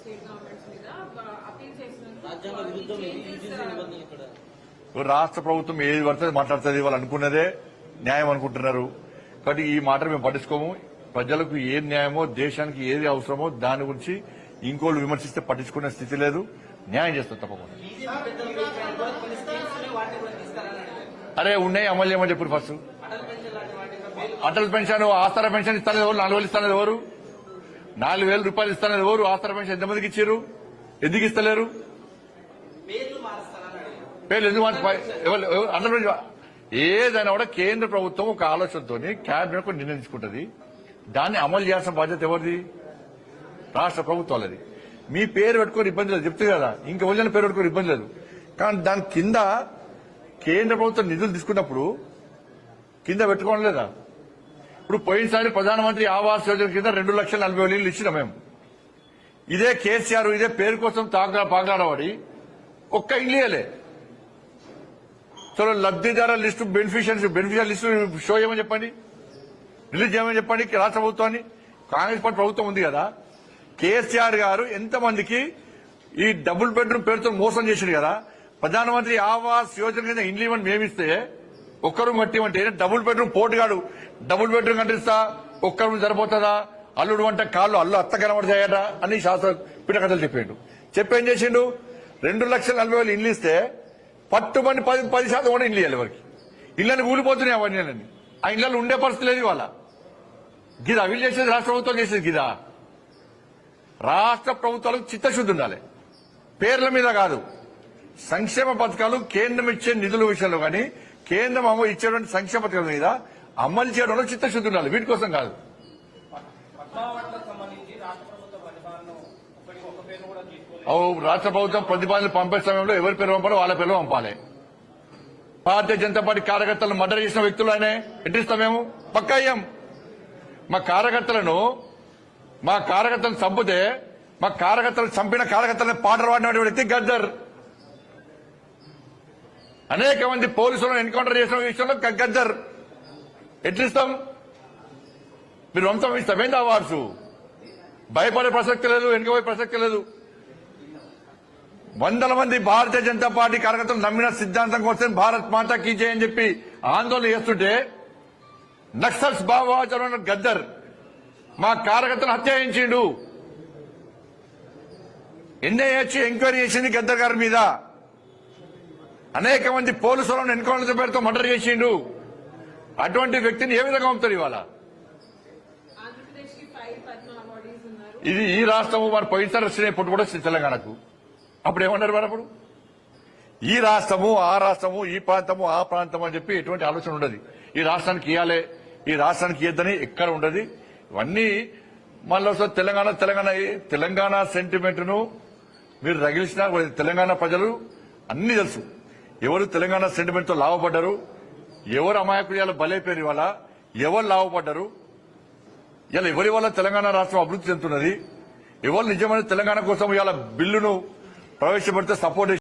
State governments మీద ఇప్పుడు రాష్ట్ర ప్రభుత్వం ఏది పడితే మాట్లాడుతుంది వాళ్ళు అనుకున్నదే న్యాయం అనుకుంటున్నారు. కాబట్టి ఈ మాట మేము పట్టించుకోము. ప్రజలకు ఏది న్యాయమో దేశానికి ఏది అవసరమో దాని గురించి ఇంకోళ్ళు విమర్శిస్తే పట్టించుకునే స్థితి లేదు. న్యాయం చేస్తాం తప్పకుండా. అరే ఉన్నాయి అమలు చేయమని చెప్పారు ఫస్ట్ అటల్ పెన్షన్ ఆస్తార పెన్షన్ ఇస్తానది ఎవరు నాలుగు వేలు ఇస్తానది ఎవరు? నాలుగు వేల రూపాయలు ఇస్తానది ఎవరు ఆస్తార పెన్షన్ ఎంతమందికి ఇచ్చారు? ఎందుకు ఇస్తలేరు? పేర్లు ఎందుకు పెన్షన్ ఏదైనా కూడా కేంద్ర ప్రభుత్వం ఒక ఆలోచనతో క్యాబినెట్ ఒక నిర్ణయం తీసుకుంటది. దాన్ని అమలు చేయాల్సిన బాధ్యత ఎవరిది? రాష్ట్ర ప్రభుత్వాలది. మీ పేరు పెట్టుకొని ఇబ్బంది లేదు. చెప్తే కదా ఇంకా వదిలిన పేరు పెట్టుకొని ఇబ్బంది లేదు. కానీ దాని కింద కేంద్ర ప్రభుత్వం నిధులు తీసుకున్నప్పుడు కింద పెట్టుకోవడం లేదా? ఇప్పుడు పోయినసారి ప్రధానమంత్రి ఆవాస్ యోజన కింద రెండు లక్షల నలభై వేల ఇచ్చిన మేము. ఇదే కేసీఆర్ ఇదే పేరు కోసం తాగా పాగాడబడి ఒక్క ఇల్లు ఇయ్యలే. చలో లబ్ధిదార list beneficiaries beneficiary list show చేయమని చెప్పండి? రిలీజ్ చేయమని చెప్పండి? రాష్ట్ర ప్రభుత్వాన్ని? కాంగ్రెస్ పార్టీ ప్రభుత్వం ఉంది కదా. కేసీఆర్ గారు ఎంతమందికి ఈ డబుల్ బెడ్రూమ్ పేరుతో మోసం చేసిండు కదా. ప్రధానమంత్రి ఆవాస్ యోజన కింద ఇండ్లు ఇవ్వని మేమిస్తే ఒక్కరు కట్టిమంటే డబుల్ బెడ్రూమ్ పోటుగాడు డబుల్ బెడ్రూమ్ కట్టిస్తా ఒక్క రూమ్ సరిపోతుందా? అల్లుడు అంటే కాళ్ళు అల్లు అత్త కనబడతాయట అని శాస్త్ర పిటకథలు చెప్పిండు. చెప్పేం చేసిండు? రెండు లక్షల నలభై వేలు ఇల్లు ఇస్తే పట్టుబడి పది పది శాతం కూడా ఇల్లు ఇవ్వాలి వారికి ఇళ్ళని కూలిపోతున్నాయి అవన్నీ ఆ ఇళ్ళలో ఉండే పరిస్థితి లేదు ఇవాళ. గిదా వీళ్ళు చేసేది రాష్ట్ర ప్రభుత్వం చేసేది గిదా? రాష్ట్ర ప్రభుత్వాలకు చిత్తశుద్ధి ఉండాలి. పేర్ల మీద కాదు. సంక్షేమ పథకాలు కేంద్రం ఇచ్చే నిధుల విషయంలో కానీ కేంద్రం అమలు ఇచ్చేటువంటి సంక్షేమ పథకాల మీద అమలు చేయడంలో చిత్తశుద్ధి ఉండాలి. వీటి కోసం కాదు. రాష్ట్ర ప్రభుత్వం ప్రతిపాదనలు పంపే సమయంలో ఎవరి పేరు పంపాలో వాళ్ళ పేరు పంపాలి. భారతీయ జనతా పార్టీ కార్యకర్తలను మర్డర్ చేసిన వ్యక్తులు ఆయనే. ఎట్టిస్తాం మేము? పక్కా అయ్యాం. మా కార్యకర్తలను మా కార్యకర్తలను చంపితే మా కార్యకర్తలు చంపిన కార్యకర్తలను పాటలు పాడిన వ్యక్తి గద్దర్. అనేక మంది పోలీసులను ఎన్కౌంటర్ చేసిన విషయంలో గద్దర్ ఎట్లిస్తాం? మీరు వంశం ఇస్తామేంది అవార్డ్స్ భయపడే ప్రసక్తి లేదు వెనుకపోయే ప్రసక్తి లేదు. వందల మంది భారతీయ జనతా పార్టీ కార్యకర్తలు నమ్మిన సిద్ధాంతం కోసం భారత్ మాతా కీ జై అని చెప్పి ఆందోళన చేస్తుంటే నక్సల్స్ భావాచరణ గద్దర్ మా కార్యకర్తలు హత్య చేయించిండు. ఎన్ఐఏ ఎంక్వైరీ చేసింది గద్దర్ గారి మీద. అనేక మంది పోలీసులను ఎన్కౌంటర్ పేరుతో మర్డర్ చేసిండు అటువంటి వ్యక్తిని ఏ విధంగా పంపుతారు ఇవాళ? ఇది ఈ రాష్ట్రము మరి పోయినసారి ఇప్పుడు కూడా తెలంగాణకు. అప్పుడు ఏమన్నారు మరి అప్పుడు? ఈ రాష్ట్రము ఆ రాష్ట్రము ఈ ప్రాంతము ఆ ప్రాంతం అని చెప్పి ఎటువంటి ఆలోచన ఉండదు. ఈ రాష్ట్రానికి ఇవ్వాలి ఈ రాష్ట్రానికి ఇద్దని ఎక్కడ ఉండదు. ఇవన్నీ మళ్ళీ తెలంగాణ తెలంగాణ తెలంగాణ సెంటిమెంట్ను మీరు రగిలిసిన తెలంగాణ ప్రజలు అన్ని తెలుసు. ఎవరు తెలంగాణ సెంటిమెంట్తో లాభపడ్డారు? ఎవరు అమాయకులు బలైపోయారు ఇవాళ? ఎవరు లాభపడ్డారు? ఇలా ఎవరి వల్ల తెలంగాణ రాష్ట్రం అభివృద్ధి చెందుతున్నది? ఎవరు నిజమైన తెలంగాణ కోసం ఇవాళ బిల్లును ప్రవేశపెడితే సపోర్ట్